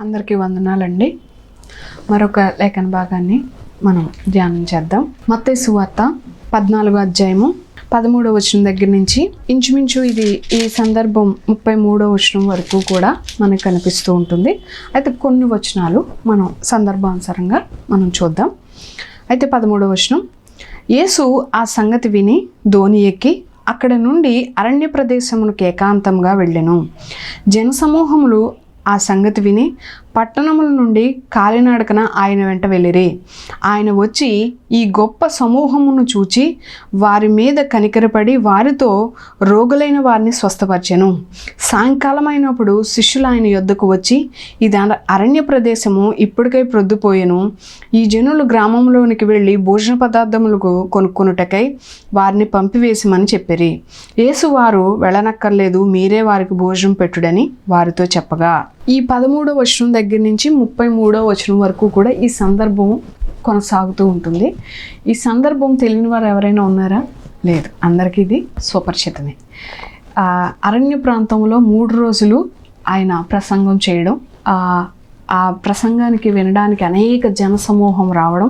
అందరికీ వందనాలండి. మరొక లేఖన భాగాన్ని మనం ధ్యానం చేద్దాం. మత్తే సువార్త పద్నాలుగో అధ్యాయము పదమూడవ వచనం దగ్గర నుంచి ఇంచుమించు ఇది ఈ సందర్భం ముప్పై మూడో వచనం వరకు కూడా మనకు కనిపిస్తూ ఉంటుంది. అయితే కొన్ని వచనాలు మనం సందర్భానుసారంగా మనం చూద్దాం. అయితే పదమూడవ వచనం యేసు ఆ సంగతి విని ధోని ఎక్కి అక్కడ నుండి అరణ్య ప్రదేశమునకు ఏకాంతంగా వెళ్ళెను. జనసమూహములు ఆ సంగతి విని పట్టణముల నుండి కాలినడకన ఆయన వెంట వెళ్ళిరి. ఆయన వచ్చి ఈ గొప్ప సమూహమును చూచి వారి మీద కనికరపడి వారితో రోగులైన వారిని స్వస్థపరిచాను. సాయంకాలమైనప్పుడు శిష్యులు ఆయన యొద్దకు వచ్చి ఇది అరణ్య ప్రదేశము ఇప్పటికై ప్రొద్దుపోయాను. ఈ జనులు గ్రామంలోనికి వెళ్ళి భోజన పదార్థములకు కొనుక్కొనుటకై వారిని పంపివేసిమని చెప్పిరి. యేసు వారు వెళ్ళనక్కర్లేదు మీరే వారికి భోజనం పెట్టుడని వారితో చెప్పగా. ఈ పదమూడవ వర్షం దగ్గర దగ్గర నుంచి ముప్పై మూడో వచనం వరకు కూడా ఈ సందర్భం కొనసాగుతూ ఉంటుంది. ఈ సందర్భం తెలియని వారు ఎవరైనా ఉన్నారా? లేదు. అందరికీ ఇది స్వపరిచితమే. అరణ్య ప్రాంతంలో మూడు రోజులు ఆయన ప్రసంగం చేయడం ఆ, ప్రసంగానికి వినడానికి అనేక జనసమూహం రావడం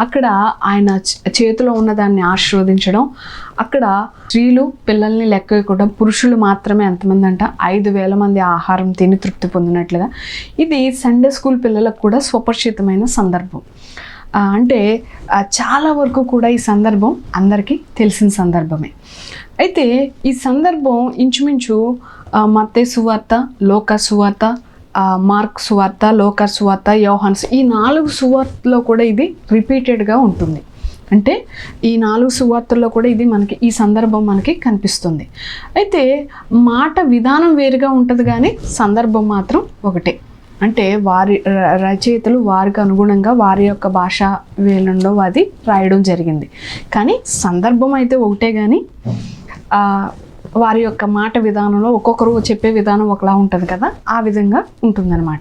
అక్కడ ఆయన చేతిలో ఉన్నదాన్ని ఆశీర్వదించడం అక్కడ స్త్రీలు పిల్లల్ని లెక్క వేయకుండా పురుషులు మాత్రమే ఎంతమంది అంట ఐదు వేల మంది ఆహారం తిని తృప్తి పొందినట్లుగా. ఇది సండే స్కూల్ పిల్లలకు కూడా స్వపరిచితమైన సందర్భం. అంటే చాలా వరకు కూడా ఈ సందర్భం అందరికీ తెలిసిన సందర్భమే. అయితే ఈ సందర్భం ఇంచుమించు మత్తే సువార్త లోక సువార్త మార్క్ సువార్త లోకర్ సువార్త యోహన్స్ ఈ నాలుగు సువార్తలో కూడా ఇది రిపీటెడ్గా ఉంటుంది. అంటే ఈ నాలుగు సువార్తల్లో కూడా ఇది మనకి ఈ సందర్భం మనకి కనిపిస్తుంది. అయితే మాట విధానం వేరుగా ఉంటుంది కానీ సందర్భం మాత్రం ఒకటే. అంటే వారి ర- రచయితలు వారికి అనుగుణంగా వారి యొక్క భాష వేలంలో అది రాయడం జరిగింది. కానీ సందర్భం అయితే ఒకటే కానీ వారి యొక్క మాట విధానంలో ఒక్కొక్కరు చెప్పే విధానం ఒకలా ఉంటుంది కదా? ఆ విధంగా ఉంటుందన్నమాట.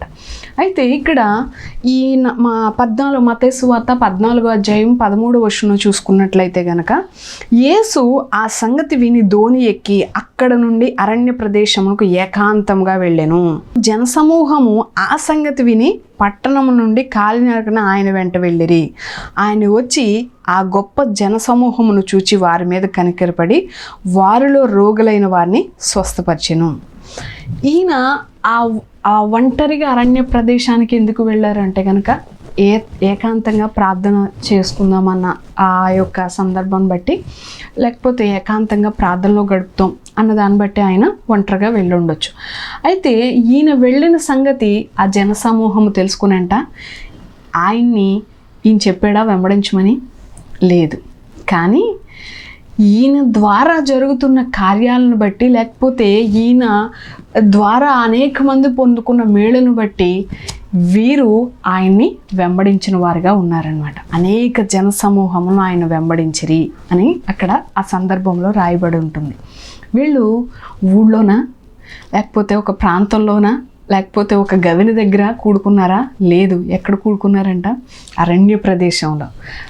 అయితే ఇక్కడ ఈ మా పద్నాలుగు మతేసు వార్త పద్నాలుగు అధ్యాయం పదమూడు వర్షంలో చూసుకున్నట్లయితే గనక యేసు ఆ సంగతి విని ధోని ఎక్కి అక్కడ నుండి అరణ్య ప్రదేశమునకు ఏకాంతంగా వెళ్ళాను. జనసమూహము ఆ సంగతి విని పట్టణం నుండి కాలినడకన ఆయన వెంట వెళ్ళిరి. ఆయన వచ్చి ఆ గొప్ప జనసమూహమును చూచి వారి మీద కనికరపడి వారిలో రోగులైన వారిని స్వస్థపరిచెను. ఈయన ఆ ఆ ఒంటరిగా అరణ్య ప్రదేశానికి ఎందుకు వెళ్ళారంటే కనుక ఏ ఏకాంతంగా ప్రార్థన చేసుకుందామన్న ఆ యొక్క సందర్భం బట్టి లేకపోతే ఏకాంతంగా ప్రార్థనలో గడుపుతాం అన్న దాన్ని బట్టి ఆయన ఒంటరిగా వెళ్ళి ఉండొచ్చు అయితే ఈయన వెళ్ళిన సంగతి ఆ జనసమూహము తెలుసుకునంట. ఆయన్ని ఈయన చెప్పాడా వెంబడించమని? లేదు. కానీ ఈయన ద్వారా జరుగుతున్న కార్యాలను బట్టి లేకపోతే ఈయన ద్వారా అనేక మంది పొందుకున్న మేళను బట్టి వీరు ఆయన్ని వెంబడించిన వారుగా ఉన్నారనమాట అనేక జన సమూహమును ఆయన వెంబడించిరి అని అక్కడ ఆ సందర్భంలో రాయబడి ఉంటుంది. వీళ్ళు ఊళ్ళోనా? లేకపోతే ఒక ప్రాంతంలోనా? లేకపోతే ఒక గవిని దగ్గర కూడుకున్నారా? లేదు. ఎక్కడ కూడుకున్నారంట? అరణ్య ప్రదేశంలో.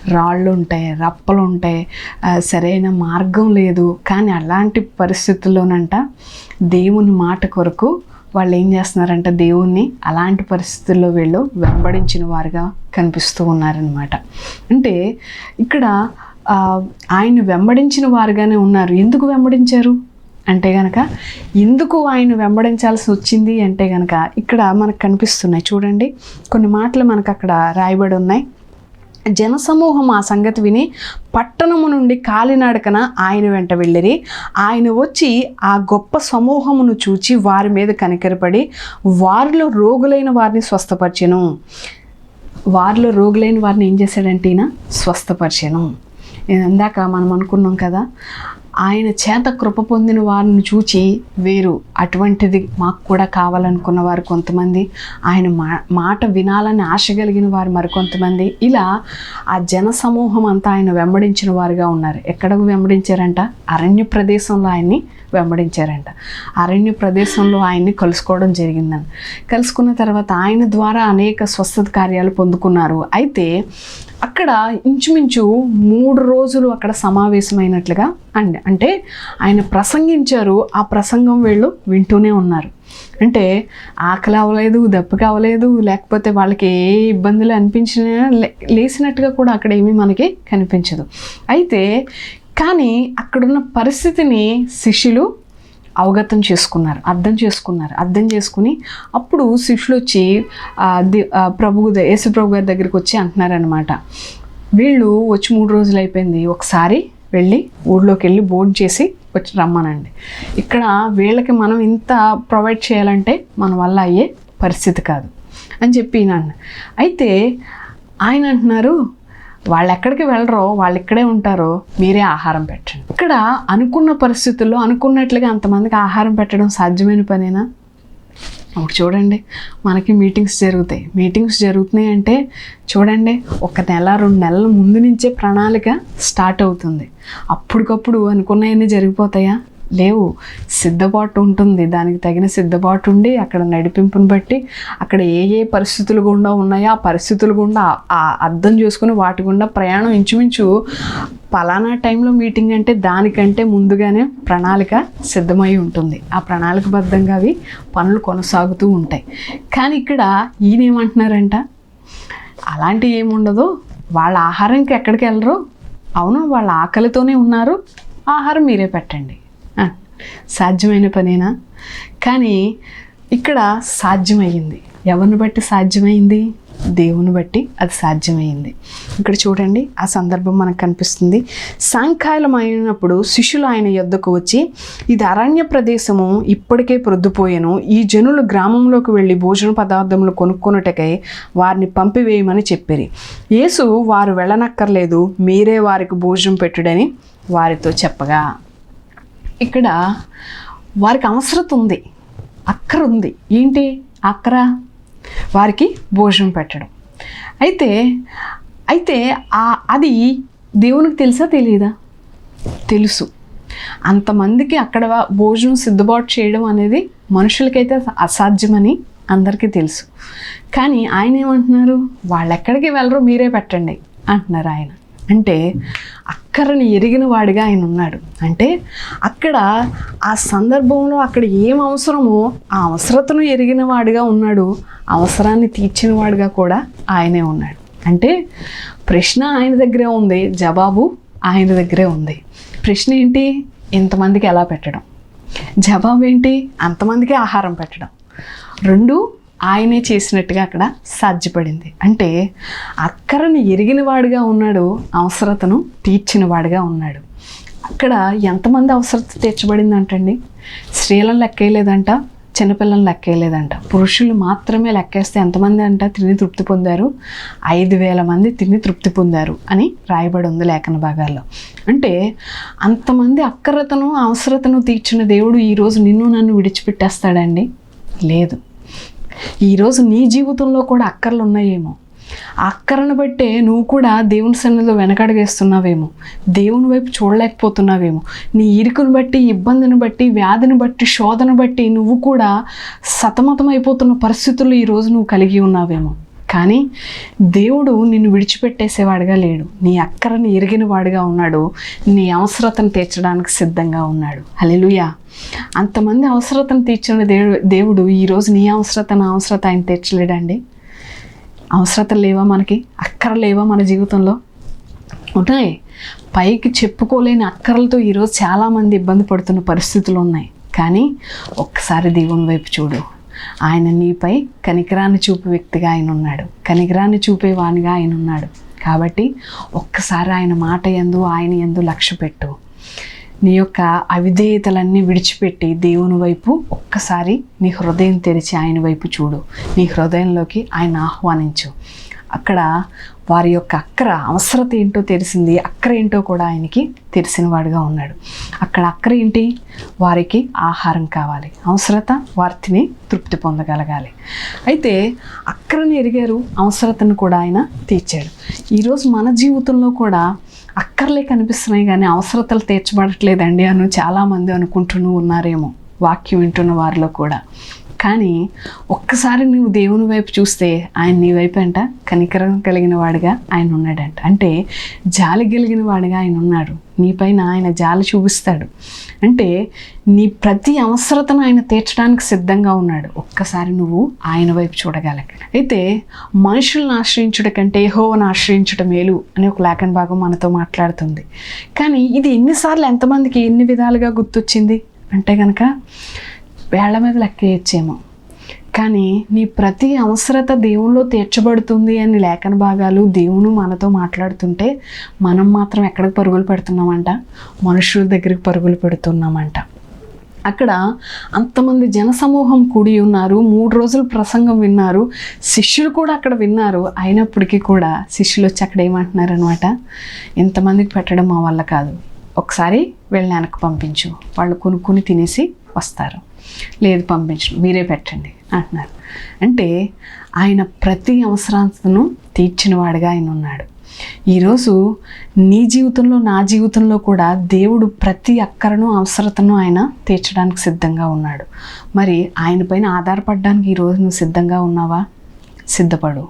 రాళ్ళు ఉంటాయి రప్పలు ఉంటాయి. సరైన మార్గం లేదు. కానీ అలాంటి పరిస్థితుల్లోనంట దేవుని మాట కొరకు వాళ్ళు ఏం చేస్తున్నారంటే దేవుణ్ణి అలాంటి పరిస్థితుల్లో వీళ్ళు వెంబడించిన వారుగా కనిపిస్తూ ఉన్నారనమాట అంటే ఇక్కడ ఆయన వెంబడించిన వారుగానే ఉన్నారు. ఎందుకు వెంబడించారు? అంటే గనక ఎందుకు ఆయన వెంబడించాల్సి వచ్చింది? అంటే గనక ఇక్కడ మనకు కనిపిస్తున్నాయి. చూడండి కొన్ని మాటలు మనకు అక్కడ రాయబడి ఉన్నాయి. జనసమూహం ఆ సంగతి విని పట్టణము నుండి కాలినడకన ఆయన వెంట వెళ్ళిరి. ఆయన వచ్చి ఆ గొప్ప సమూహమును చూచి వారి మీద కనికరపడి వారిలో రోగులైన వారిని స్వస్థపరిచెను. వారిలో రోగులైన వారిని ఏం చేశాడంటే ఈయన స్వస్థపరిచాను. ఇందాక మనం అనుకున్నాం కదా ఆయన చేత కృప పొందిన వారిని చూచి వేరు అటువంటిది మాకు కూడా కావాలనుకున్న వారు కొంతమంది. ఆయన మా మాట వినాలని ఆశ కలిగిన వారు మరికొంతమంది. ఇలా ఆ జన సమూహం అంతా ఆయన వెంబడించిన వారుగా ఉన్నారు. ఎక్కడకు వెంబడించారంట? అరణ్య ప్రదేశంలో ఆయన్ని వెంబడించారంట. అరణ్య ప్రదేశంలో ఆయన్ని కలుసుకోవడం జరిగిందని కలుసుకున్న తర్వాత ఆయన ద్వారా అనేక స్వస్థత కార్యాలు పొందుకున్నారు. అయితే అక్కడ ఇంచుమించు మూడు రోజులు అక్కడ సమావేశమైనట్లుగా అండ్ అంటే ఆయన ప్రసంగించారు ఆ ప్రసంగం వీళ్ళు వింటూనే ఉన్నారు. అంటే ఆకలి అవ్వలేదు దెబ్బ అవ్వలేదు లేకపోతే వాళ్ళకి ఏ ఇబ్బందులు అనిపించినా లే- లేసినట్టుగా కూడా అక్కడ ఏమీ మనకి కనిపించదు. అయితే కానీ అక్కడున్న పరిస్థితిని శిష్యులు అవగతం చేసుకున్నారు అర్థం చేసుకున్నారు. అర్థం చేసుకుని అప్పుడు శిష్యులు వచ్చి ప్రభు యేసు ప్రభు గారి దగ్గరికి వచ్చి అంటున్నారనమాట వీళ్ళు వచ్చి మూడు రోజులు అయిపోయింది ఒకసారి వెళ్ళి ఊళ్ళోకి వెళ్ళి భోజనం చేసి వచ్చి రమ్మనండి. ఇక్కడ వీళ్ళకి మనం ఇంత ప్రొవైడ్ చేయాలంటే మన వల్ల అయ్యే పరిస్థితి కాదు అని చెప్పి నన్ను అయితే ఆయన అంటున్నారు వాళ్ళు ఎక్కడికి వెళ్ళరో వాళ్ళు ఇక్కడే ఉంటారో మీరే ఆహారం పెట్టండి. ఇక్కడ అనుకున్న పరిస్థితుల్లో అనుకున్నట్లుగా అంతమందికి ఆహారం పెట్టడం సాధ్యమైన పనేనా? ఇప్పుడు చూడండి మనకి మీటింగ్స్ జరుగుతాయి. మీటింగ్స్ జరుగుతున్నాయి అంటే చూడండి ఒక నెల రెండు నెలల ముందు నుంచే ప్రణాళిక స్టార్ట్ అవుతుంది. అప్పటికప్పుడు అనుకున్నవన్నీ జరిగిపోతాయా? లేవు. సిద్ధపాటు ఉంటుంది. దానికి తగిన సిద్ధపాటు ఉండి అక్కడ నడిపింపుని బట్టి అక్కడ ఏ ఏ పరిస్థితులు గుండా ఉన్నాయో ఆ పరిస్థితులు గుండా ఆ అర్థం చేసుకుని వాటి గుండా ప్రయాణం ఇంచుమించు పలానా టైంలో మీటింగ్ అంటే దానికంటే ముందుగానే ప్రణాళిక సిద్ధమై ఉంటుంది. ఆ ప్రణాళికబద్ధంగా అవి పనులు కొనసాగుతూ ఉంటాయి. కానీ ఇక్కడ ఈయన ఏమంటున్నారంట? అలాంటి ఏముండదు. వాళ్ళ ఆహారంకి ఎక్కడికి వెళ్ళరు. అవును వాళ్ళ ఆకలితోనే ఉన్నారు. ఆహారం మీరే పెట్టండి. సాధ్యమైన పనేనా? కానీ ఇక్కడ సాధ్యమయ్యింది ఎవరిని బట్టి సాధ్యమైంది? దేవుని బట్టి అది సాధ్యమైంది. ఇక్కడ చూడండి ఆ సందర్భం మనకు కనిపిస్తుంది. సాయంకాలం అయినప్పుడు శిష్యులు ఆయన యొద్దకు వచ్చి ఇది అరణ్య ప్రదేశము ఇప్పటికే ప్రొద్దుపోయాను ఈ జనులు గ్రామంలోకి వెళ్ళి భోజన పదార్థములు కొనుక్కొనుటకై వారిని పంపివేయమని చెప్పిరి. యేసు వారు వెళ్ళనక్కర్లేదు మీరే వారికి భోజనం పెట్టుడని వారితో చెప్పగా. ఇక్కడ వారికి అవసరత ఉంది అక్కర ఉంది. ఏంటి అక్కర? వారికి భోజనం పెట్టడం. అయితే అయితే అది దేవునికి తెలుసా తెలియదా తెలుసు. అంతమందికి అక్కడ భోజనం సిద్ధపాటు చేయడం అనేది మనుషులకైతే అసాధ్యమని అందరికీ తెలుసు. కానీ ఆయన ఏమంటున్నారు? వాళ్ళు ఎక్కడికి వెళ్ళరు మీరే పెట్టండి అంటున్నారు ఆయన. అంటే అక్కరని ఎరిగిన వాడిగా ఆయన ఉన్నాడు. అంటే అక్కడ ఆ సందర్భంలో అక్కడ ఏం అవసరమో ఆ అవసరతను ఎరిగిన వాడిగా ఉన్నాడు. అవసరాన్ని తీర్చిన వాడిగా కూడా ఆయనే ఉన్నాడు. అంటే ప్రశ్న ఆయన దగ్గరే ఉంది జవాబు ఆయన దగ్గరే ఉంది. ప్రశ్న ఏంటి? ఇంతమందికి ఎలా పెట్టడం? జవాబు ఏంటి? అంతమందికి ఆహారం పెట్టడం. రెండు ఆయనే చేసినట్టుగా అక్కడ సాధ్యపడింది. అంటే అక్కరను ఎరిగిన వాడుగా ఉన్నాడు అవసరతను తీర్చినవాడుగా ఉన్నాడు. అక్కడ ఎంతమంది అవసరత తీర్చబడింది అంటండి స్త్రీలను లెక్కేయలేదంట చిన్నపిల్లలను లెక్కేయలేదంట. పురుషులు మాత్రమే లెక్కేస్తే ఎంతమంది అంట తిని తృప్తి పొందారు? ఐదు వేల మంది తిని తృప్తి పొందారు అని రాయబడి ఉంది లేఖన భాగాల్లో. అంటే అంతమంది అక్కరతను అవసరతను తీర్చిన దేవుడు ఈరోజు నిన్ను నన్ను విడిచిపెట్టేస్తాడండి? లేదు. ఈరోజు నీ జీవితంలో కూడా అక్కర్లు ఉన్నాయేమో ఆ అక్కరను బట్టే నువ్వు కూడా దేవుని సన్నిధిలో వెనకడగేస్తున్నావేమో దేవుని వైపు చూడలేకపోతున్నావేమో. నీ ఇరుకును బట్టి ఇబ్బందిని బట్టి వ్యాధిని బట్టి శోధన బట్టి నువ్వు కూడా సతమతం అయిపోతున్న పరిస్థితులు ఈరోజు నువ్వు కలిగి ఉన్నావేమో. కానీ దేవుడు నిన్ను విడిచిపెట్టేసేవాడిగా లేడు. నీ అక్కరని ఎరిగిన వాడుగా ఉన్నాడు. నీ అవసరతను తీర్చడానికి సిద్ధంగా ఉన్నాడు. అలెలుయా అంతమంది అవసరతను తీర్చిన దేవుడు దేవుడు ఈరోజు నీ అవసరత నా అవసరత ఆయన తీర్చలేడండి. అవసరతలు లేవా మనకి? అక్కర లేవా మన జీవితంలో? ఉంటాయి. పైకి చెప్పుకోలేని అక్కరలతో ఈరోజు చాలామంది ఇబ్బంది పడుతున్న పరిస్థితులు ఉన్నాయి. కానీ ఒక్కసారి దేవుని వైపు చూడు. ఆయన నీపై కనికరాన్ని చూపు వ్యక్తిగా ఆయన ఉన్నాడు. కనికరాన్ని చూపేవానిగా ఆయన ఉన్నాడు. కాబట్టి ఒక్కసారి ఆయన మాట ఎందు ఆయన ఎందు లక్ష్య పెట్టు. నీ యొక్క అవిధేయతలన్నీ విడిచిపెట్టి దేవుని వైపు ఒక్కసారి నీ హృదయం తెరిచి ఆయన వైపు చూడు. నీ హృదయంలోకి ఆయన ఆహ్వానించు. అక్కడ వారి యొక్క అక్కర అవసరత ఏంటో తెలిసింది అక్కర ఏంటో కూడా ఆయనకి తెలిసినవాడుగా ఉన్నాడు. అక్కడ అక్కర ఏంటి? వారికి ఆహారం కావాలి. అవసరత వారిని తృప్తి పొందగలగాలి. అయితే అక్కరని ఎరిగారు అవసరతను కూడా ఆయన తీర్చాడు. ఈరోజు మన జీవితంలో కూడా అక్కర్లే కనిపిస్తున్నాయి కానీ అవసరతలు తీర్చబడట్లేదండి అని చాలామంది అనుకుంటూ ఉన్నారేమో. వాక్యం వింటున్న వారిలో కూడా. కానీ ఒక్కసారి నువ్వు దేవుని వైపు చూస్తే ఆయన నీ వైపు అంట కనికరం కలిగిన వాడిగా ఆయన ఉన్నాడంట. అంటే జాలి కలిగిన వాడిగా ఆయన ఉన్నాడు. నీపైన ఆయన జాలి చూపిస్తాడు. అంటే నీ ప్రతి అవసరతను ఆయన తీర్చడానికి సిద్ధంగా ఉన్నాడు. ఒక్కసారి నువ్వు ఆయన వైపు చూడగలగ అయితే మనుషులను ఆశ్రయించుట కంటే యహోవను ఆశ్రయించడం మేలు అనే ఒక లేఖన భాగం మనతో మాట్లాడుతుంది. కానీ ఇది ఎన్నిసార్లు ఎంతమందికి ఎన్ని విధాలుగా గుర్తొచ్చింది? అంటే కనుక వేళ్ళ మీద లెక్కేయచ్చేమో. కానీ నీ ప్రతి అవసరత దేవునిలో తీర్చబడుతుంది అని లేఖన భాగాలు దేవుని మనతో మాట్లాడుతుంటే మనం మాత్రం ఎక్కడికి పరుగులు పెడుతున్నామంట? మనుషుల దగ్గరికి పరుగులు పెడుతున్నామంట. అక్కడ అంతమంది జనసమూహం కూడి ఉన్నారు మూడు రోజులు ప్రసంగం విన్నారు శిష్యులు కూడా అక్కడ విన్నారు. అయినప్పటికీ కూడా శిష్యులు వచ్చి అక్కడ ఏమంటున్నారు అనమాట ఇంతమందికి పెట్టడం మా వల్ల కాదు. ఒకసారి వెళ్ళి వెనక్కి పంపించు. వాళ్ళు కొనుక్కుని తినేసి వస్తారు. లేదు పంపించడం మీరే పెట్టండి అంటున్నారు. అంటే ఆయన ప్రతి అవసరాలను తీర్చిన వాడిగా ఆయన ఉన్నాడు. ఈరోజు నీ జీవితంలో నా జీవితంలో కూడా దేవుడు ప్రతి అక్కరను అవసరతను ఆయన తీర్చడానికి సిద్ధంగా ఉన్నాడు. మరి ఆయన పైన ఆధారపడడానికి ఈరోజు నువ్వు సిద్ధంగా ఉన్నావా? సిద్ధపడు.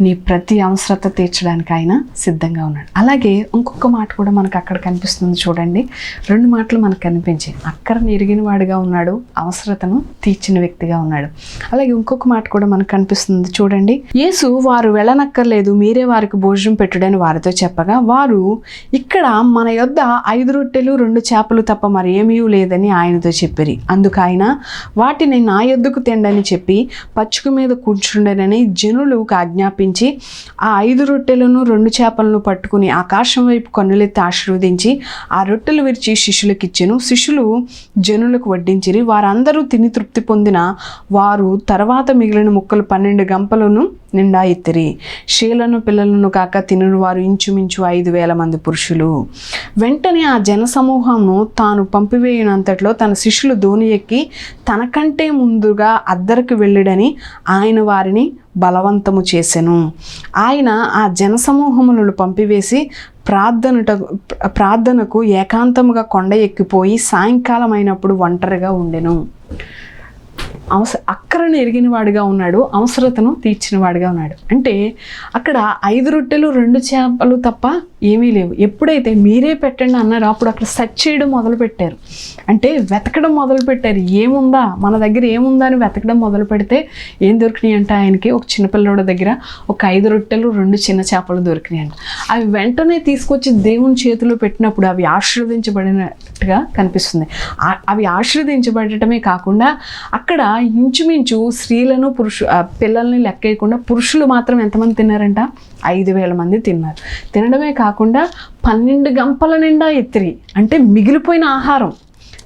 నీ ప్రతి అవసరత తీర్చడానికి ఆయన సిద్ధంగా ఉన్నాడు. అలాగే ఇంకొక మాట కూడా మనకు అక్కడ కనిపిస్తుంది చూడండి. రెండు మాటలు మనకు కనిపించాయి. అక్కడ ఎరిగిన వాడిగా ఉన్నాడు అవసరతను తీర్చిన వ్యక్తిగా ఉన్నాడు. అలాగే ఇంకొక మాట కూడా మనకు కనిపిస్తుంది చూడండి. యేసు వారు వెళ్ళనక్కర్లేదు మీరే వారికి భోజనం పెట్టుడని వారితో చెప్పగా వారు ఇక్కడ మన యొద్ద ఐదు రొట్టెలు రెండు చేపలు తప్ప మరి ఏమీ లేదని ఆయనతో చెప్పిరి. అందుకు ఆయన వాటిని నా యొద్దకు తెండని చెప్పి పచ్చుకు మీద కూర్చుండనని జనులకు ఆజ్ఞాపించి ఆ ఐదు రొట్టెలను రెండు చేపలను పట్టుకుని ఆకాశం వైపు కన్నులెత్తి ఆశీర్వదించి ఆ రొట్టెలు విరిచి శిష్యులకిచ్చెను. శిష్యులు జనులకు వడ్డించిరి. వారందరూ తిని తృప్తి పొందిన వారు తర్వాత మిగిలిన ముక్కలు పన్నెండు గంపలను నిండా ఎత్తిరి. శీలను పిల్లలను కాక తినని వారు ఇంచుమించు ఐదు వేల మంది పురుషులు. వెంటనే ఆ జనసమూహము తాను పంపివేయనంతట్లో తన శిష్యులు ధోని ఎక్కి తనకంటే ముందుగా అద్దరికి వెళ్ళడని ఆయన వారిని బలవంతము చేసెను. ఆయన ఆ జనసమూహములను పంపివేసి ప్రార్థనట ప్రార్థనకు ఏకాంతముగా కొండ ఎక్కిపోయి సాయంకాలం అయినప్పుడు ఒంటరిగా ఉండెను. అవస అక్కరను ఎరిగిన వాడిగా ఉన్నాడు అవసరతను తీర్చిన వాడిగా ఉన్నాడు. అంటే అక్కడ ఐదు రొట్టెలు రెండు చేపలు తప్ప ఏమీ లేవు. ఎప్పుడైతే మీరే పెట్టండి అన్నారో అప్పుడు అక్కడ సెర్చ్ చేయడం మొదలు పెట్టారు. అంటే వెతకడం మొదలు పెట్టారు. ఏముందా? మన దగ్గర ఏముందా అని వెతకడం మొదలు పెడితే ఏం దొరికినాయి అంటే ఆయనకి? ఒక చిన్నపిల్లడి దగ్గర ఒక ఐదు రొట్టెలు రెండు చిన్న చేపలు దొరికినాయి అంట. అవి వెంటనే తీసుకొచ్చి దేవుని చేతిలో పెట్టినప్పుడు అవి ఆశీర్వదించబడినట్టుగా కనిపిస్తుంది. అవి ఆశీర్వదించబడటమే కాకుండా అక్కడ ఇంచుమించు స్త్రీలను పురుషు పిల్లల్ని లెక్కేయకుండా పురుషులు మాత్రం ఎంతమంది తిన్నారంట? ఐదు వేల మంది తిన్నారు. తినడమే కాకుండా పన్నెండు గంపల నిండా ఎత్తిరి. అంటే మిగిలిపోయిన ఆహారం.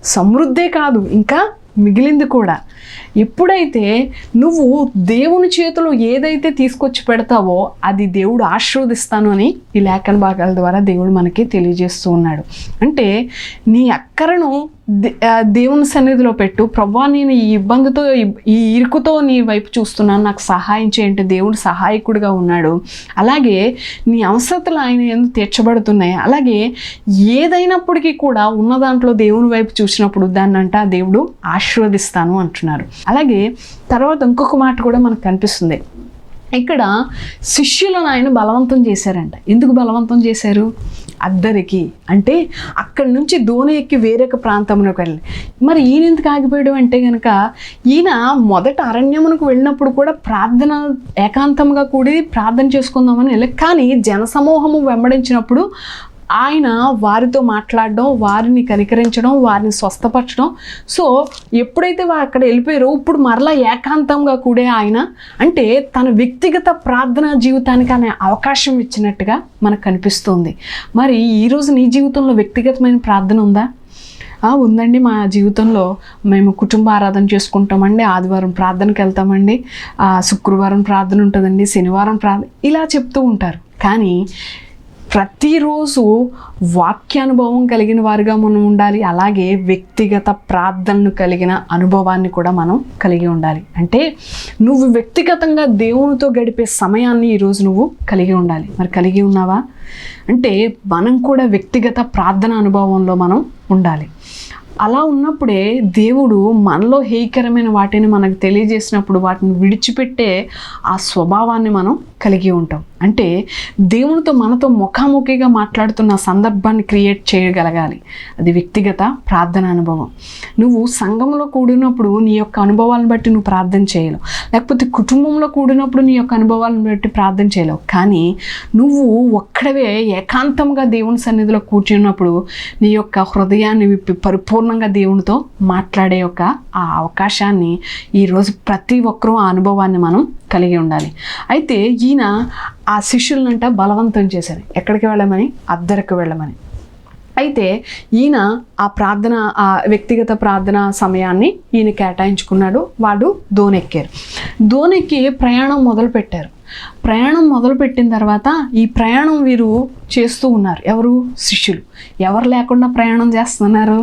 సమృద్ధే కాదు ఇంకా మిగిలింది కూడా. ఎప్పుడైతే నువ్వు దేవుని చేతిలో ఏదైతే తీసుకొచ్చి పెడతావో అది దేవుడు ఆశీర్వదిస్తాను అని ఈ లేఖన భాగాల ద్వారా దేవుడు మనకి తెలియజేస్తూ ఉన్నాడు. అంటే నీ అక్కరను దేవుని సన్నిధిలో పెట్టు. ప్రభా నేను ఈ ఇబ్బందితో ఈ- ఇరుకుతో నీ వైపు చూస్తున్నాను. నాకు సహాయం చేయంటే దేవుడు సహాయకుడిగా ఉన్నాడు. అలాగే నీ అవసరతలు ఆయన ఎందుకు తీర్చబడుతున్నాయి. అలాగే ఏదైనప్పటికీ కూడా ఉన్న దాంట్లో దేవుని వైపు చూసినప్పుడు దాన్ని అంట దేవుడు ఆశీర్వదిస్తాను అంటున్నారు. అలాగే తర్వాత ఇంకొక మాట కూడా మనకు కనిపిస్తుంది. ఇక్కడ శిష్యులను ఆయన బలవంతం చేశారంట. ఎందుకు బలవంతం చేశారు? అద్దరికి. అంటే అక్కడి నుంచి దోణి ఎక్కి వేరొక ప్రాంతమునకు వెళ్ళి. మరి ఈయన ఎందుకు ఆగిపోయాడు అంటే కనుక ఈయన మొదట అరణ్యమునకు వెళ్ళినప్పుడు కూడా ప్రార్థన ఏకాంతంగా కూడి ప్రార్థన చేసుకుందామని వెళ్ళి. కానీ జనసమూహము వెంబడించినప్పుడు ఆయన వారితో మాట్లాడడం వారిని కనికరించడం వారిని స్వస్థపరచడం. సో ఎప్పుడైతే అక్కడ వెళ్ళిపోయారో ఇప్పుడు మరలా ఏకాంతంగా కూడే ఆయన. అంటే తన వ్యక్తిగత ప్రార్థనా జీవితానికి అనే అవకాశం ఇచ్చినట్టుగా మనకు కనిపిస్తుంది. మరి ఈరోజు నీ జీవితంలో వ్యక్తిగతమైన ప్రార్థన ఉందా? ఉందండి మా జీవితంలో. మేము కుటుంబ ఆరాధన చేసుకుంటామండి. ఆదివారం ప్రార్థనకి వెళ్తామండి. శుక్రవారం ప్రార్థన ఉంటుందండి. శనివారం ప్రార్థన ఇలా చెప్తూ ఉంటారు. కానీ ప్రతిరోజు వాక్యానుభవం కలిగిన వారుగా మనం ఉండాలి. అలాగే వ్యక్తిగత ప్రార్థనను కలిగిన అనుభవాన్ని కూడా మనం కలిగి ఉండాలి. అంటే నువ్వు వ్యక్తిగతంగా దేవునితో గడిపే సమయాన్ని ఈరోజు నువ్వు కలిగి ఉండాలి. మరి కలిగి ఉన్నావా? అంటే మనం కూడా వ్యక్తిగత ప్రార్థన అనుభవంలో మనం ఉండాలి. అలా ఉన్నప్పుడే దేవుడు మనలో హేయకరమైన వాటిని మనకు తెలియజేసినప్పుడు వాటిని విడిచిపెట్టే ఆ స్వభావాన్ని మనం కలిగి ఉంటాం. అంటే దేవునితో మనతో ముఖాముఖిగా మాట్లాడుతున్న సందర్భాన్ని క్రియేట్ చేయగలగాలి. అది వ్యక్తిగత ప్రార్థన అనుభవం. నువ్వు సంఘంలో కూడినప్పుడు నీ యొక్క అనుభవాలను బట్టి నువ్వు ప్రార్థన చేయలేవు. లేకపోతే కుటుంబంలో కూడినప్పుడు నీ యొక్క అనుభవాలను బట్టి ప్రార్థన చేయలేవు. కానీ నువ్వు ఒక్కడవే ఏకాంతంగా దేవుని సన్నిధిలో కూర్చున్నప్పుడు నీ యొక్క హృదయాన్ని విప్పి పరిపూర్ణంగా దేవునితో మాట్లాడే యొక్క ఆ అవకాశాన్ని ఈరోజు ప్రతి ఒక్కరూ ఆ అనుభవాన్ని మనం కలిగి ఉండాలి. అయితే ఈయన ఆ శిష్యులనంట బలవంతం చేశారు. ఎక్కడికి వెళ్ళమని? అద్దరికి వెళ్ళమని. అయితే ఈయన ఆ ప్రార్థన ఆ వ్యక్తిగత ప్రార్థన సమయాన్ని ఈయన కేటాయించుకున్నాడు. వాడు దోనెక్కారు. దోనెక్కి ప్రయాణం మొదలుపెట్టారు. ప్రయాణం మొదలుపెట్టిన తర్వాత ఈ ప్రయాణం వీరు చేస్తూ ఉన్నారు. ఎవరు? శిష్యులు. ఎవరు లేకుండా ప్రయాణం చేస్తున్నారు?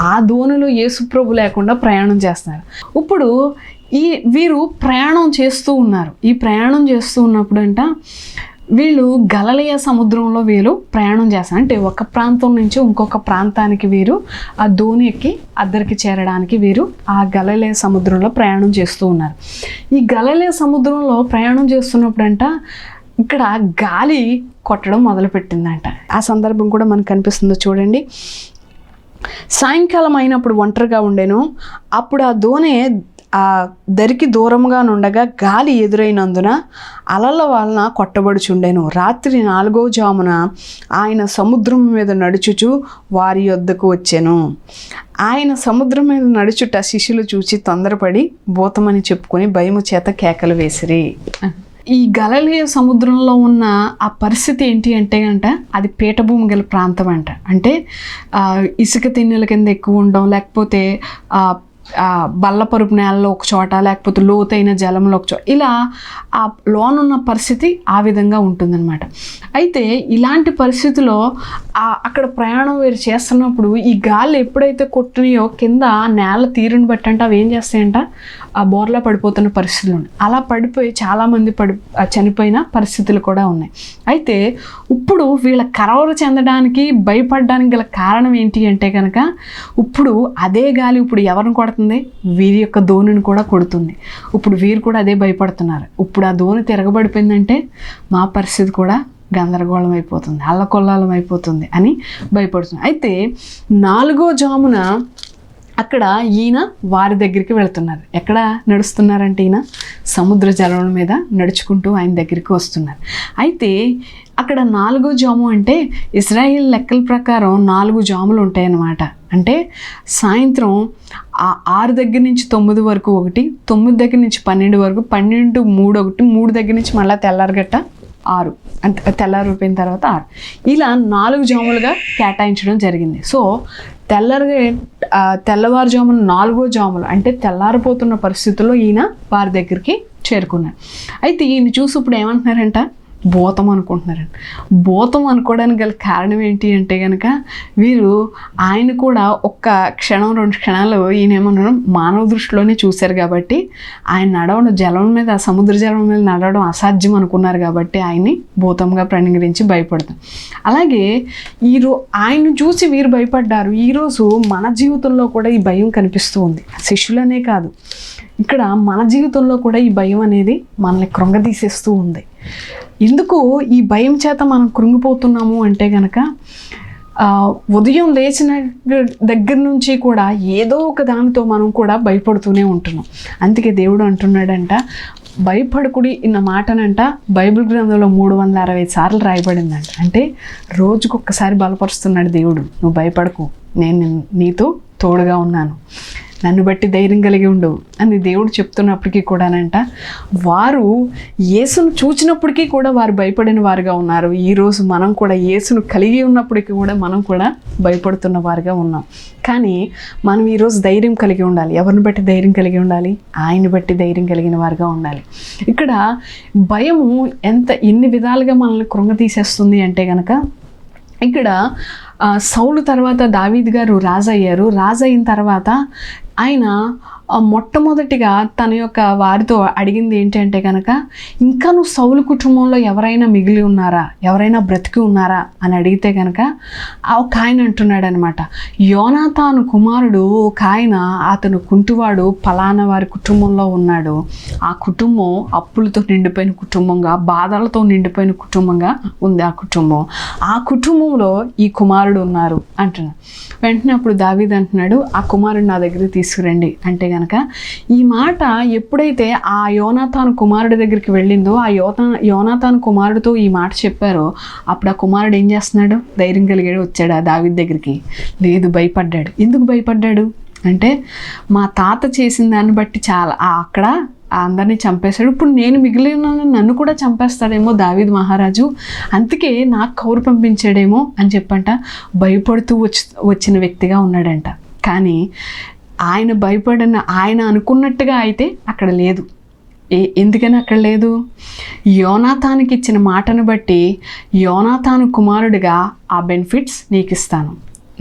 ఆ ధోనిలో యేసుప్రభు లేకుండా ప్రయాణం చేస్తున్నారు. ఇప్పుడు ఈ వీరు ప్రయాణం చేస్తూ ఉన్నారు. ఈ ప్రయాణం చేస్తూ ఉన్నప్పుడు అంట వీళ్ళు గలలియ సముద్రంలో వీరు ప్రయాణం చేస్తారు. అంటే ఒక ప్రాంతం నుంచి ఇంకొక ప్రాంతానికి వీరు ఆ ధోని ఎక్కి అద్దరికి చేరడానికి వీరు ఆ గలలియ సముద్రంలో ప్రయాణం చేస్తూ ఉన్నారు. ఈ గలలియ సముద్రంలో ప్రయాణం చేస్తున్నప్పుడంట ఇక్కడ గాలి కొట్టడం మొదలుపెట్టిందంట. ఆ సందర్భం కూడా మనకు కనిపిస్తుందో చూడండి. సాయంకాలం అయినప్పుడు ఒంటరిగా ఉండేను. అప్పుడు ఆ దోణి ఆ దరికి దూరంగా నుండగా గాలి ఎదురైనందున అలల వలన కొట్టబడుచుండెను. రాత్రి నాలుగో జామున ఆయన సముద్రం మీద నడుచుచు వారి యొద్దకు వచ్చాను. ఆయన సముద్రం మీద నడుచుట శిష్యులు చూచి తొందరపడి భూతమని చెప్పుకొని భయము చేత కేకలు వేసిరి. ఈ గలలియ సముద్రంలో ఉన్న ఆ పరిస్థితి ఏంటి అంటే అంట అది పీఠభూమి గల ప్రాంతం అంట అంటే ఇసుక తిన్నెల కింద ఎక్కువ ఉండడం లేకపోతే ఆ, బల్లపరుపు నేలలో ఒక చోట లేకపోతే లోతైన జలంలో ఒక చోట ఇలా ఆ లోనున్న పరిస్థితి ఆ విధంగా ఉంటుందన్నమాట. అయితే ఇలాంటి పరిస్థితిలో అక్కడ ప్రయాణం వీరు చేస్తున్నప్పుడు ఈ గాలి ఎప్పుడైతే కొట్టినాయో కింద నేల తీరుని బట్టి అంటే అవి ఏం చేస్తాయంట? ఆ బోర్లా పడిపోతున్న పరిస్థితులు ఉన్నాయి. అలా పడిపోయి చాలామంది పడి చనిపోయిన పరిస్థితులు కూడా ఉన్నాయి. అయితే ఇప్పుడు వీళ్ళ కరవరు చెందడానికి భయపడడానికి గల కారణం ఏంటి అంటే కనుక ఇప్పుడు అదే గాలి ఇప్పుడు ఎవరిని కొడుతుంది? వీరి యొక్క ధోనిని కూడా కొడుతుంది. ఇప్పుడు వీరు కూడా అదే భయపడుతున్నారు. ఇప్పుడు ఆ ధోని తిరగబడిపోయిందంటే మా పరిస్థితి కూడా గందరగోళం అయిపోతుంది అల్లకొల్లాలం అయిపోతుంది అని భయపడుతుంది. అయితే నాలుగో జామున అక్కడ ఈయన వారి దగ్గరికి వెళ్తున్నారు. ఎక్కడ నడుస్తున్నారంటే ఈయన సముద్ర జలం మీద నడుచుకుంటూ ఆయన దగ్గరికి వస్తున్నారు. అయితే అక్కడ నాలుగో జాము అంటే ఇజ్రాయిల్ లెక్కల ప్రకారం నాలుగు జాములు ఉంటాయన్నమాట. అంటే సాయంత్రం ఆ ఆరు దగ్గర నుంచి తొమ్మిది వరకు ఒకటి తొమ్మిది దగ్గర నుంచి పన్నెండు వరకు పన్నెండు మూడు ఒకటి మూడు దగ్గర నుంచి మళ్ళీ తెల్లారగట్ట ఆరు. అంటే తెల్లారిపోయిన తర్వాత ఆరు. ఇలా నాలుగు జాములుగా కేటాయించడం జరిగింది. సో తెల్లరిగా ఆ, తెల్లవారుజామున నాలుగో జాములు అంటే తెల్లారిపోతున్న పరిస్థితుల్లో ఈయన వారి దగ్గరికి చేరుకున్నారు. అయితే ఈయన చూసి ఇప్పుడు ఏమంటున్నారంట? భూతం అనుకుంటున్నారండి. భూతం అనుకోవడానికి గల కారణం ఏంటి అంటే కనుక వీరు ఆయన కూడా ఒక్క క్షణం రెండు క్షణాలు ఈయన మానవ దృష్టిలోనే చూశారు కాబట్టి ఆయన నడవడం జలం మీద సముద్ర జలం మీద నడవడం అసాధ్యం అనుకున్నారు కాబట్టి ఆయన్ని భూతంగా ప్రణిగరించి భయపడతాం. అలాగే ఈరో ఆయన్ని చూసి వీరు భయపడ్డారు. ఈరోజు మన జీవితంలో కూడా ఈ భయం కనిపిస్తూ ఉంది. శిష్యులనే కాదు. ఇక్కడ మన జీవితంలో కూడా ఈ భయం అనేది మనల్ని కృంగదీసేస్తూ ఉంది. ఎందుకు ఈ భయం చేత మనం కృంగిపోతున్నాము అంటే కనుక ఉదయం లేచిన దగ్గర నుంచి కూడా ఏదో ఒక దానితో మనం కూడా భయపడుతూనే ఉంటున్నాం. అందుకే దేవుడు అంటున్నాడంట భయపడకుడి ఇన్న మాటనంట బైబిల్ గ్రంథంలో మూడు వందల అరవై సార్లు రాయబడిందంట. అంటే రోజుకొక్కసారి బలపరుస్తున్నాడు దేవుడు. నువ్వు భయపడకు. నేను నీతో తోడుగా ఉన్నాను. నన్ను బట్టి ధైర్యం కలిగి ఉండు అని దేవుడు చెప్తున్నప్పటికీ కూడానంట. వారు యేసును చూచినప్పటికీ కూడా వారు భయపడిన వారుగా ఉన్నారు. ఈరోజు మనం కూడా యేసును కలిగి ఉన్నప్పటికీ కూడా మనం కూడా భయపడుతున్న వారుగా ఉన్నాం. కానీ మనం ఈరోజు ధైర్యం కలిగి ఉండాలి. ఎవరిని బట్టి ధైర్యం కలిగి ఉండాలి? ఆయన బట్టి ధైర్యం కలిగిన వారుగా ఉండాలి. ఇక్కడ భయము ఎంత ఎన్ని విధాలుగా మనల్ని కృంగతీసేస్తుంది అంటే కనుక ఇక్కడ సౌలు తర్వాత దావీద్ గారు రాజు అయ్యారు. రాజు అయిన తర్వాత ఆయన మొట్టమొదటిగా తన యొక్క వారితో అడిగింది ఏంటంటే కనుక ఇంకా నువ్వు సౌలు కుటుంబంలో ఎవరైనా మిగిలి ఉన్నారా? ఎవరైనా బ్రతికి ఉన్నారా? అని అడిగితే కనుక ఆ ఒక ఆయన అంటున్నాడు అనమాట యోనాతాను కుమారుడు ఒక ఆయన అతను కుంటివాడు పలానా వారి కుటుంబంలో ఉన్నాడు. ఆ కుటుంబం అప్పులతో నిండిపోయిన కుటుంబంగా బాధలతో నిండిపోయిన కుటుంబంగా ఉంది ఆ కుటుంబం. ఆ కుటుంబంలో ఈ కుమారుడు ఉన్నారు. అంటున్నాడు. వెంటనే అప్పుడు దావీద్ అంటున్నాడు ఆ కుమారుడు నా దగ్గర తీసుకురండి. అంటే కనుక ఈ మాట ఎప్పుడైతే ఆ యోనాథాన్ కుమారుడి దగ్గరికి వెళ్ళిందో ఆ యోనా యోనాథాన్ కుమారుడితో ఈ మాట చెప్పారో అప్పుడు ఆ కుమారుడు ఏం చేస్తున్నాడు? ధైర్యం కలిగాడు వచ్చాడు ఆ దావిద్ దగ్గరికి. లేదు భయపడ్డాడు. ఎందుకు భయపడ్డాడు? అంటే మా తాత చేసిన దాన్ని బట్టి చాలా అక్కడ ఆ అందరినీ చంపేశాడు. ఇప్పుడు నేను మిగిలిన నన్ను కూడా చంపేస్తాడేమో దావీద్ మహారాజు. అందుకే నాకు కౌరు పంపించాడేమో అని చెప్పంట. భయపడుతూ వచ్చి వచ్చిన వ్యక్తిగా ఉన్నాడంట. కానీ ఆయన భయపడిన ఆయన అనుకున్నట్టుగా అయితే అక్కడ లేదు. ఏ ఎందుకని అక్కడ లేదు? యోనాథానికి ఇచ్చిన మాటను బట్టి యోనాథాను కుమారుడిగా ఆ బెనిఫిట్స్ నీకు ఇస్తాను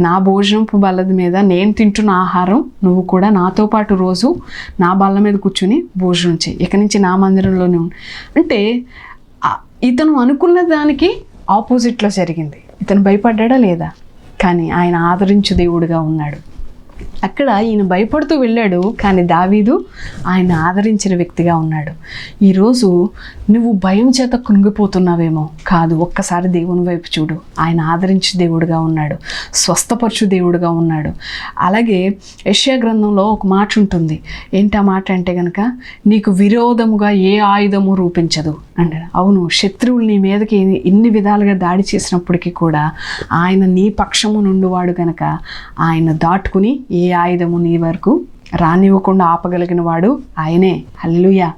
నా భోజనపు బల్లది మీద నేను తింటున్న ఆహారం నువ్వు కూడా నాతో పాటు రోజు నా బల్ల మీద కూర్చుని భోజనం చేయి. ఇక నుంచి నా మందిరంలోనే అంటే ఇతను అనుకున్న దానికి ఆపోజిట్లో జరిగింది. ఇతను భయపడ్డా లేదా? కానీ ఆయన ఆదరించు దేవుడిగా ఉన్నాడు. అక్కడ ఈయన భయపడుతూ వెళ్ళాడు కానీ దావీదు ఆయన ఆదరించిన వ్యక్తిగా ఉన్నాడు. ఈరోజు నువ్వు భయం చేత కృంగిపోతున్నావేమో కాదు ఒక్కసారి దేవుని వైపు చూడు. ఆయన ఆదరించే దేవుడుగా ఉన్నాడు స్వస్థపరచు దేవుడుగా ఉన్నాడు. అలాగే యష్యా గ్రంథంలో ఒక మాట ఉంటుంది. ఏంటి ఆ మాట అంటే కనుక నీకు విరోధముగా ఏ ఆయుధము రూపించదు అంటే అవును శత్రువులు నీ మీదకి ఇన్ని విధాలుగా దాడి చేసినప్పటికీ కూడా ఆయన నీ పక్షము నుండివాడు కనుక ఆయన దాటుకుని ఏ ఆయుధము నీ వరకు రానివ్వకుండా ఆపగలిగిన వాడు ఆయనే. అల్లుయ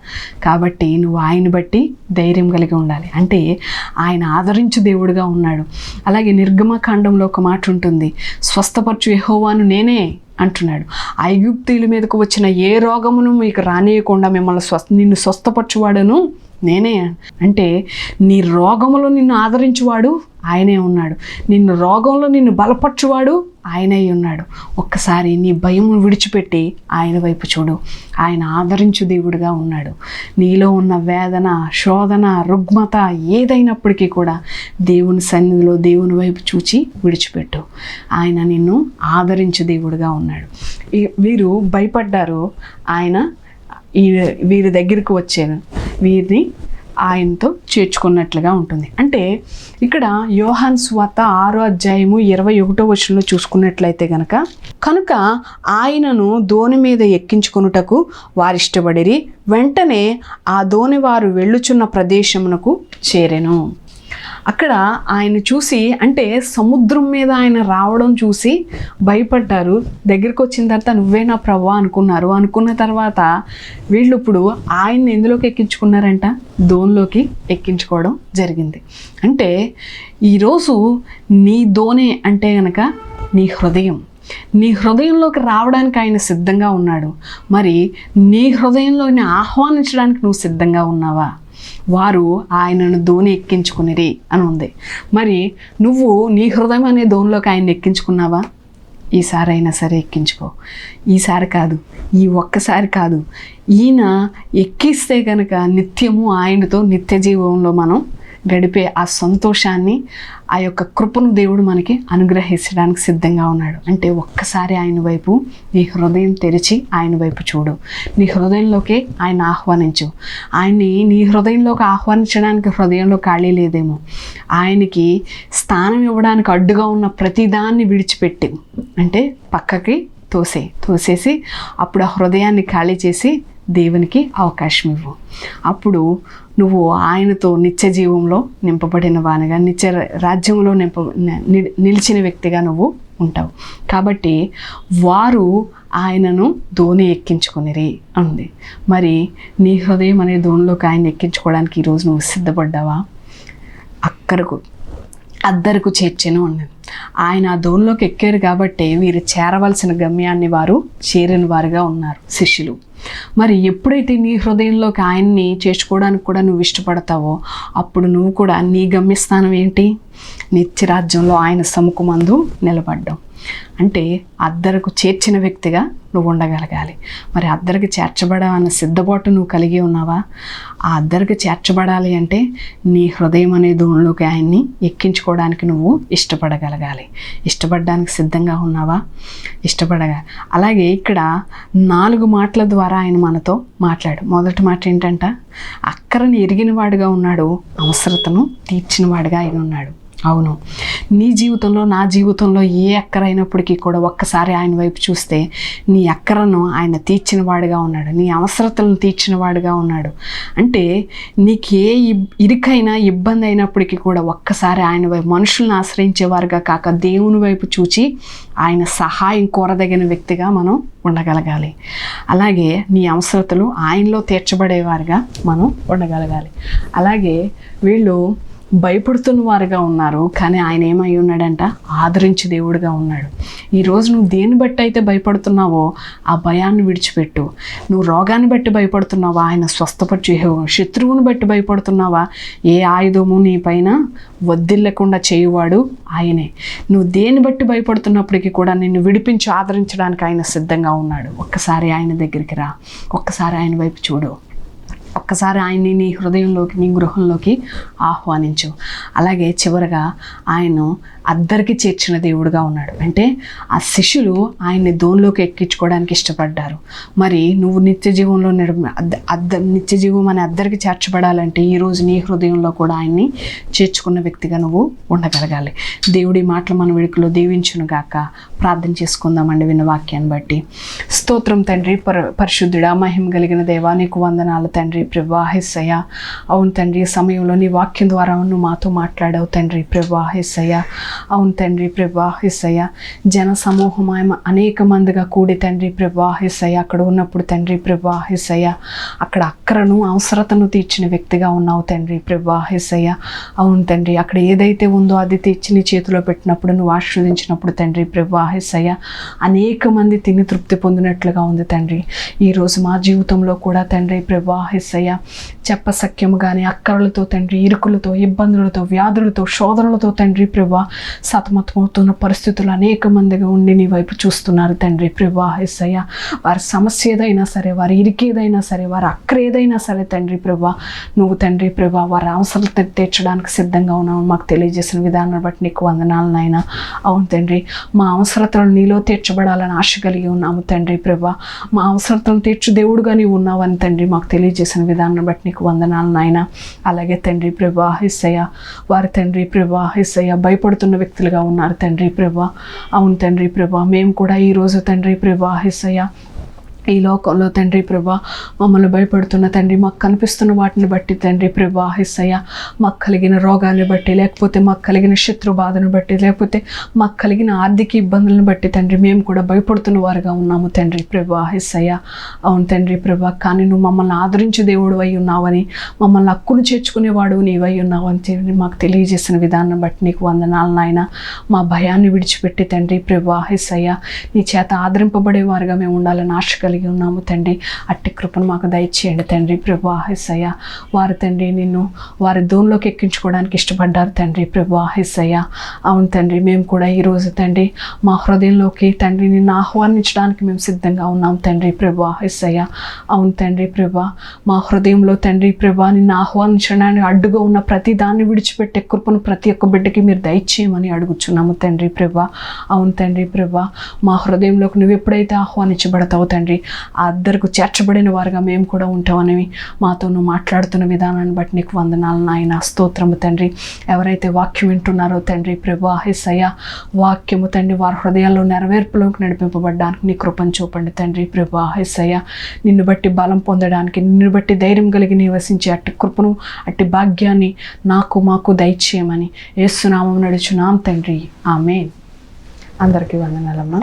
కాబట్టి నువ్వు ఆయన బట్టి ధైర్యం కలిగి ఉండాలి. అంటే ఆయన ఆదరించు దేవుడుగా ఉన్నాడు. అలాగే నిర్గమకాండంలో ఒక మాట ఉంటుంది. స్వస్థపరచు యహోవాను నేనే అంటున్నాడు. ఐగుప్తీల మీదకు వచ్చిన ఏ రోగమును మీకు రానియకుండా మిమ్మల్ని స్వస్థ నిన్ను స్వస్థపరచువాడను నేనే. అంటే నీ రోగములో నిన్ను ఆదరించువాడు ఆయనే ఉన్నాడు. నిన్ను రోగంలో నిన్ను బలపరచువాడు ఆయనే ఉన్నాడు. ఒక్కసారి నీ భయం విడిచిపెట్టి ఆయన వైపు చూడు. ఆయన ఆదరించు దేవుడిగా ఉన్నాడు. నీలో ఉన్న వేదన శోధన రుగ్మత ఏదైనప్పటికీ కూడా దేవుని సన్నిధిలో దేవుని వైపు చూచి విడిచిపెట్టు. ఆయన నిన్ను ఆదరించు దేవుడిగా ఉన్నాడు. ఈ- వీరు భయపడ్డారు. ఆయన ఈ వీరి దగ్గరికి వచ్చాను వీరిని ఆయనతో చేర్చుకున్నట్లుగా ఉంటుంది. అంటే ఇక్కడ యోహాన్ స్వాత ఆరో అధ్యాయము ఇరవై ఒకటో వచనంలో చూసుకున్నట్లయితే గనక కనుక ఆయనను దోణి మీద ఎక్కించుకొనుటకు వారిష్టపడిరి వెంటనే ఆ దోణి వారు వెళ్ళుచున్న ప్రదేశమునకు చేరెను. అక్కడ ఆయన చూసి అంటే సముద్రం మీద ఆయన రావడం చూసి భయపడ్డారు. దగ్గరికి వచ్చిన తర్వాత నువ్వే నా ప్రభు అనుకున్నారు. అనుకున్న తర్వాత వీళ్ళు ఇప్పుడు ఆయన్ని ఎందులోకి ఎక్కించుకున్నారంట? దోన్లోకి ఎక్కించుకోవడం జరిగింది. అంటే ఈరోజు నీ దోనే అంటే గనక నీ హృదయం. నీ హృదయంలోకి రావడానికి ఆయన సిద్ధంగా ఉన్నాడు. మరి నీ హృదయంలోని ఆహ్వానించడానికి నువ్వు సిద్ధంగా ఉన్నావా? వారు ఆయనను ధోని ఎక్కించుకునిరి అని ఉంది. మరి నువ్వు నీ హృదయం అనే ధోనిలోకి ఆయన ఎక్కించుకున్నావా? ఈసారి అయినా సరే ఎక్కించుకో. ఈసారి కాదు ఈ ఒక్కసారి కాదు. ఈయన ఎక్కిస్తే కనుక నిత్యము ఆయనతో నిత్య జీవంలో మనం గడిపే ఆ సంతోషాన్ని ఆ యొక్క కృపను దేవుడు మనకి అనుగ్రహించడానికి సిద్ధంగా ఉన్నాడు. అంటే ఒక్కసారి ఆయన వైపు నీ హృదయం తెరిచి ఆయన వైపు చూడు. నీ హృదయంలోకి ఆయన ఆహ్వానించు. ఆయన్ని నీ హృదయంలోకి ఆహ్వానించడానికి హృదయంలో ఖాళీ లేదేమో. ఆయనకి స్థానం ఇవ్వడానికి అడ్డుగా ఉన్న ప్రతిదాన్ని విడిచిపెట్టి. అంటే పక్కకి తోసే తోసేసి అప్పుడు ఆ హృదయాన్ని ఖాళీ చేసి దేవునికి అవకాశం ఇవ్వు. అప్పుడు నువ్వు ఆయనతో నిత్య జీవంలో నింపబడిన వానిగా నిత్య రాజ్యంలో నింప ని- నిలిచిన వ్యక్తిగా నువ్వు ఉంటావు. కాబట్టి వారు ఆయనను ధోని ఎక్కించుకునిరి ఉంది మరి నీ హృదయం అనే ధోనిలోకి ఆయన ఎక్కించుకోవడానికి ఈరోజు నువ్వు సిద్ధపడ్డావా? అక్కరకు అద్దరకు చేర్చెను ఉన్నది ఆయన ఆ ధోనిలోకి ఎక్కారు కాబట్టి వీరు చేరవలసిన గమ్యాన్ని వారు చేరిన వారుగా ఉన్నారు శిష్యులు. మరి ఎప్పుడైతే నీ హృదయంలోకి ఆయన్ని చేర్చుకోవడానికి కూడా నువ్వు ఇష్టపడతావో అప్పుడు నువ్వు కూడా నీ గమ్యస్థానం ఏంటి? నిత్యరాజ్యంలో ఆయన సముఖమందు నిలబడ్డావు అంటే అద్దరకు చేర్చిన వ్యక్తిగా నువ్వు ఉండగలగాలి. మరి అద్దరికి చేర్చబడాలన్న సిద్ధపాటు నువ్వు కలిగి ఉన్నావా? ఆ అద్దరికి చేర్చబడాలి అంటే నీ హృదయం అనే దోణిలోకి ఆయన్ని ఎక్కించుకోవడానికి నువ్వు ఇష్టపడగలగాలి. ఇష్టపడడానికి సిద్ధంగా ఉన్నావా? ఇష్టపడగా. అలాగే ఇక్కడ నాలుగు మాటల ద్వారా ఆయన మనతో మాట్లాడు. మొదటి మాట ఏంటంట? అక్కరని ఎరిగిన వాడుగా ఉన్నాడు అవసరతను తీర్చిన వాడుగా ఆయన ఉన్నాడు. అవును. నీ జీవితంలో నా జీవితంలో ఏ అక్కర అయినప్పటికీ కూడా ఒక్కసారి ఆయన వైపు చూస్తే నీ అక్కరను ఆయన తీర్చిన వాడుగా ఉన్నాడు. నీ అవసరతలను తీర్చిన వాడుగా ఉన్నాడు. అంటే నీకు ఏ ఇబ్- ఇరుకైనా ఇబ్బంది అయినప్పటికీ కూడా ఒక్కసారి ఆయన వైపు మనుషులను ఆశ్రయించేవారుగా కాక దేవుని వైపు చూచి ఆయన సహాయం కోరదగిన వ్యక్తిగా మనం ఉండగలగాలి. అలాగే నీ అవసరతలు ఆయనలో తీర్చబడేవారుగా మనం ఉండగలగాలి. అలాగే వీళ్ళు భయపడుతున్న వారుగా ఉన్నారు. కానీ ఆయన ఏమై ఉన్నాడంట? ఆదరించి దేవుడిగా ఉన్నాడు. ఈరోజు నువ్వు దేన్ని బట్టి అయితే భయపడుతున్నావో ఆ భయాన్ని విడిచిపెట్టు. నువ్వు రోగాన్ని బట్టి భయపడుతున్నావా? ఆయన స్వస్థపరిచే శత్రువుని బట్టి భయపడుతున్నావా? ఏ ఆయుధము నీ పైన వద్దిల్లకుండా చేయువాడు ఆయనే. నువ్వు దేన్ని బట్టి భయపడుతున్నప్పటికీ కూడా నిన్ను విడిపించి ఆదరించడానికి ఆయన సిద్ధంగా ఉన్నాడు. ఒక్కసారి ఆయన దగ్గరికి రా. ఒక్కసారి ఆయన వైపు చూడు. ఒక్కసారి ఆయన్ని నీ హృదయంలోకి నీ గృహంలోకి ఆహ్వానించు. అలాగే చివరగా ఆయన అద్దరికి చేర్చిన దేవుడుగా ఉన్నాడు. అంటే ఆ శిష్యులు ఆయన్ని దోన్లోకి ఎక్కించుకోవడానికి ఇష్టపడ్డారు. మరి నువ్వు నిత్య జీవంలో నిడ అద్ద నిత్య జీవం అనే అద్దరికి చేర్చబడాలంటే ఈరోజు నీ హృదయంలో కూడా ఆయన్ని చేర్చుకున్న వ్యక్తిగా నువ్వు ఉండగలగాలి. దేవుడి మాటలు మన వేడుకలో దీవించును గాక. ప్రార్థన చేసుకుందామండి విన్న వాక్యాన్ని బట్టి. స్తోత్రం తండ్రి పర పరిశుద్ధుడా మహిమ కలిగిన దేవా నీకు వందనాలు తండ్రి ప్రవాహిస్సయ్య అవును తండ్రి సమయంలో నీ వాక్యం ద్వారా నువ్వు మాతో మాట్లాడావు తండ్రి ప్రవాహిస్సయ్య అవును తండ్రి ప్రవాహిస్సయ్య జన సమూహం ఆయన అనేక మందిగా కూడి తండ్రి ప్రవాహిస్సయ్య అక్కడ ఉన్నప్పుడు తండ్రి ప్రవాహిస్సయ్య అక్కడ అక్కరను అవసరతను తీర్చిన వ్యక్తిగా ఉన్నావు తండ్రి ప్రవాహిస్సయ్య అవును తండ్రి అక్కడ ఏదైతే ఉందో అది తెచ్చి నీ చేతిలో పెట్టినప్పుడు నువ్వు ఆశీర్వదించినప్పుడు తండ్రి ప్రవాహిస్సయ్య అనేక మంది తిని తృప్తి పొందినట్లుగా ఉంది తండ్రి. ఈరోజు మా జీవితంలో కూడా తండ్రి ప్రవాహిస్సయ్య చెప్పసఖ్యము కానీ అక్కరలతో తండ్రి ఇరుకులతో ఇబ్బందులతో వ్యాధులతో శోధనలతో తండ్రి ప్రభా సతమతమవుతున్న పరిస్థితులు అనేక మందిగా ఉండి నీ వైపు చూస్తున్నారు తండ్రి ప్రవాహిస్సయ్య వారి సమస్య ఏదైనా సరే వారి ఇరికేదైనా సరే వారి అక్కర ఏదైనా సరే తండ్రి ప్రభా నువ్వు తండ్రి ప్రభా వారి అవసరాలు తీర్చడానికి సిద్ధంగా ఉన్నావు. మాకు తెలియజేసిన విధానాన్ని బట్టి నీకు వందనాలు నాయన. అవును తండ్రి మా అవసరతలు నీలో తీర్చబడాలని ఆశ కలిగి ఉన్నాము తండ్రి ప్రభా. మా అవసరతలను తీర్చు దేవుడుగా నీవు ఉన్నావని తండ్రి మాకు తెలియజేసిన విధానాన్ని బట్టి నీకు వందనాలు నాయన. అలాగే తండ్రి ప్రభా హిస్సయ్య వారి తండ్రి ప్రభా హిస్సయ్య భయపడుతున్న వ్యక్తులుగా ఉన్నారు తండ్రి ప్రభా. అవును తండ్రి ప్రభా మేము కూడా ఈరోజు తండ్రి ప్రభా హిస్సయ్య ఈ లోకంలో తండ్రి ప్రభా మమ్మల్ని భయపడుతున్న తండ్రి మాకు కనిపిస్తున్న వాటిని బట్టి తండ్రి ప్రభా హిస్సయ్య మాకు కలిగిన రోగాన్ని బట్టి లేకపోతే మాకు కలిగిన శత్రు బాధను బట్టి లేకపోతే మాకు కలిగిన ఆర్థిక ఇబ్బందులను బట్టి తండ్రి మేము కూడా భయపడుతున్న వారుగా ఉన్నాము తండ్రి ప్రభా హిస్సయ్య అవును తండ్రి ప్రభా కానీ నువ్వు మమ్మల్ని ఆదరించే దేవుడు అయి ఉన్నావని మమ్మల్ని హక్కును చేర్చుకునేవాడు నీవై ఉన్నావని తండ్రి మాకు తెలియజేసిన విధానం బట్టి నీకు వందనాలు నాయన. మా భయాన్ని విడిచిపెట్టి తండ్రి ప్రభా హిస్సయ్య నీ చేత ఆదరింపబడేవారుగా మేము ఉండాలని ఆశ కలిగి ఉన్నాము తండ్రి. అట్టి కృపను మాకు దయచేయండి తండ్రి. ప్రభా హిస్సయ్య వారు తండ్రి నిన్ను వారి దోన్లోకి ఎక్కించుకోవడానికి ఇష్టపడ్డారు తండ్రి. ప్రభా హిస్సయ్య అవును తండ్రి మేము కూడా ఈరోజు తండ్రి మా హృదయంలోకి తండ్రి నిన్ను ఆహ్వానించడానికి మేము సిద్ధంగా ఉన్నాం తండ్రి. ప్రభు హిస్సయ్య అవును తండ్రి ప్రభా మా హృదయంలో తండ్రి ప్రభా నిన్ను ఆహ్వానించడానికి అడ్డుగా ఉన్న ప్రతి దాన్ని విడిచిపెట్టే కృపను ప్రతి ఒక్క బిడ్డకి మీరు దయచేయమని అడుగుచున్నాము తండ్రి. ప్రభా అవును తండ్రి ప్రభా మా హృదయంలోకి నువ్వు ఎప్పుడైతే ఆహ్వానించబడతావు తండ్రి అద్దరికి చేర్చబడిన వారుగా మేము కూడా ఉంటామని మాతో నువ్వు మాట్లాడుతున్న విధానాన్ని బట్టి నీకు వందనాలు నాయన. స్తోత్రము తండ్రి. ఎవరైతే వాక్యం వింటున్నారో తండ్రి ప్రభా హిస్సయ్య వాక్యము తండ్రి వారి హృదయాల్లో నెరవేర్పులోకి నడిపింపబడడానికి నీ కృపను చూపండి తండ్రి ప్రభా హిస్సయ్య నిన్ను బట్టి బలం పొందడానికి నిన్ను బట్టి ధైర్యం కలిగి నివసించే అట్టి కృపను అట్టి భాగ్యాన్ని నాకు మాకు దయచేయమని ఏసునామం నడుచున్నాం తండ్రి. ఆమె అందరికీ వందనాలమ్మా.